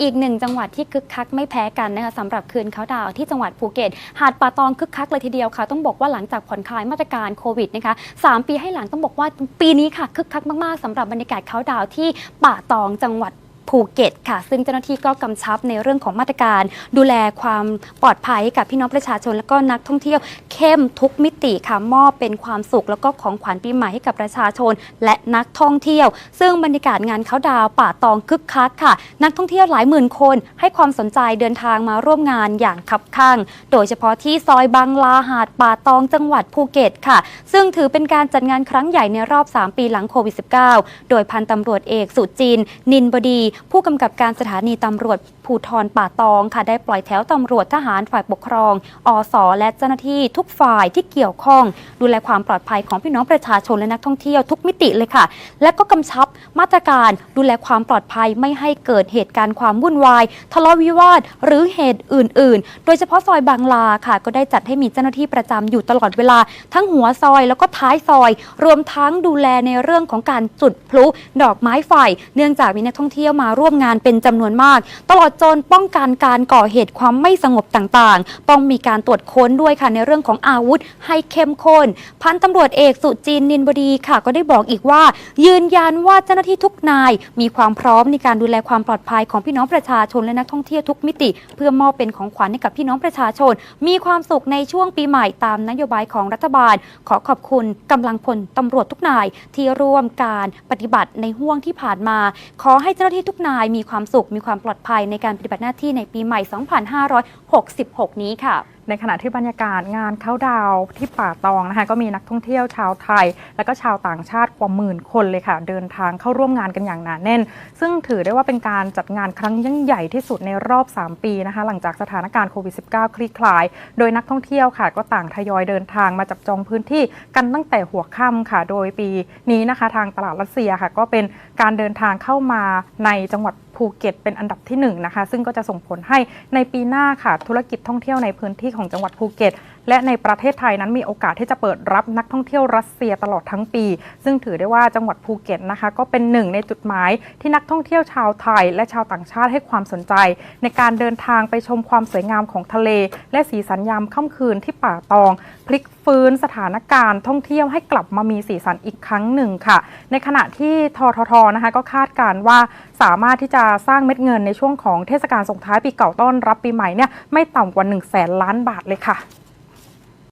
อีกหนึ่งจังหวัดที่คึกคักไม่แพ้กันนะคะสำหรับคืนเขาดาวที่จังหวัดภูเก็ต หาดป่าตองคึกคักเลยทีเดียวค่ะ ต้องบอกว่าหลังจากผ่อนคลายมาตรการโควิดนะคะสามปีให้หลังต้องบอกว่าปีนี้ค่ะคึกคักมากๆสำหรับบรรยากาศเขาดาวที่ป่าตองจังหวัด ภูเก็ตค่ะ ซึ่งเจ้าหน้าที่ก็กำชับในเรื่องของมาตรการ ดูแลความปลอดภัยให้กับพี่น้องประชาชน และก็นักท่องเที่ยวเข้มทุกมิติค่ะมอบเป็นความสุข แล้วก็ของขวัญปีใหม่ให้กับประชาชน และนักท่องเที่ยว ซึ่งบรรยากาศงานเขาดาวป่าตองคึกคักค่ะ นักท่องเที่ยวหลายหมื่นคน ให้ความสนใจเดินทางมาร่วมงานอย่างคับข้างโดยเฉพาะที่ซอยบางลาหาดป่าตองจังหวัดภูเก็ตค่ะ ซึ่งถือเป็นการจัดงานครั้งใหญ่ในรอบ 3 ปีหลังโควิด -19 โดยพันตำรวจเอกสุจิน นินบดีผู้กำกับการสถานีตำรวจภูทรป่าตองค่ะได้ปล่อยแถวตำรวจทหารฝ่ายปกครอง อสและเจ้าหน้าที่ทุกฝ่ายที่เกี่ยวข้อง ดูแลความปลอดภัยของพี่น้องประชาชนและนักท่องเที่ยวทุกมิติเลยค่ะ และก็กำชับมาตรการดูแลความปลอดภัยไม่ให้เกิดเหตุการณ์ความวุ่นวาย ทะเลาะวิวาท หรือเหตุอื่น ๆ โดยเฉพาะซอยบางลาค่ะ ก็ได้จัดให้มีเจ้าหน้าที่ประจำอยู่ตลอดเวลา ทั้งหัวซอยแล้วก็ท้ายซอย รวมทั้งดูแลในเรื่องของการจุดพลุดอกไม้ไฟเนื่องจากมีนักท่องเที่ยวมาร่วมงานเป็นจำนวนมาก ตลอดจนป้องกันการก่อเหตุความไม่สงบต่างๆ ต้องมีการตรวจค้นด้วยค่ะในเรื่องของอาวุธให้เข้มข้น พันตำรวจเอกสุจินนินบดีค่ะ ก็ได้บอกอีกว่า ยืนยันว่าเจ้าหน้าที่ทุกนาย มีความพร้อมในการดูแลความปลอดภัยของพี่น้องประชาชนและนักท่องเที่ยวทุกมิติ เพื่อมอบเป็นของขวัญให้กับพี่น้องประชาชน มีความสุขในช่วงปีใหม่ตามนโยบายของรัฐบาล ขอขอบคุณกำลังพลตำรวจทุกนายที่ร่วมการปฏิบัติในห่วงที่ผ่านมา ขอให้เจ้าหน้าที่ทุกนายมีความสุขมีความปลอดภัยในการปฏิบัติหน้าที่ในปีใหม่ 2566 นี้ค่ะ ในขณะที่บรรยากาศงานเข้าดาวที่ป่าตองนะคะก็มีนักท่องเที่ยวชาวไทย และก็ชาวต่างชาติกว่าหมื่นคนเลยค่ะ เดินทางเข้าร่วมงานกันอย่างหนาแน่น ซึ่งถือได้ว่าเป็นการจัดงานครั้งยิ่งใหญ่ที่สุดในรอบ 3 ปีนะคะ หลังจากสถานการณ์โควิด -19 คลี่คลาย โดยนักท่องเที่ยวค่ะ ก็ต่างทยอยเดินทางมาจับจองพื้นที่กันตั้งแต่หัวค่ำค่ะ โดยปีนี้นะคะ ทางตลาดรัสเซียค่ะ ก็เป็นการเดินทางเข้ามาในจังหวัด ภูเก็ตเป็นอันดับที่1นะคะ ซึ่งก็จะส่งผลให้ในปีหน้าค่ะ ธุรกิจท่องเที่ยวในพื้นที่ของจังหวัดภูเก็ต และในประเทศไทยนั้นมีโอกาสที่จะเปิดรับนักท่องเที่ยวรัสเซียตลอดทั้งปี ซึ่งถือได้ว่าจังหวัดภูเก็ตนะคะ ก็เป็นหนึ่งในจุดหมายที่นักท่องเที่ยวชาวไทย และชาวต่างชาติให้ความสนใจ ในการเดินทางไปชมความสวยงามของทะเล และสีสันยามค่ำคืนที่ป่าตองพลิกฟื้นสถานการณ์ท่องเที่ยวให้กลับมามีสีสันอีกครั้งหนึ่งค่ะ ในขณะที่ทททนะคะก็คาดการณ์ว่า สามารถที่จะสร้างเม็ดเงินในช่วงของเทศกาลส่งท้ายปีเก่าต้อนรับปีใหม่เนี่ยไม่ต่ำกว่า1นึ่งแสนล้านบาทเลยค่ะ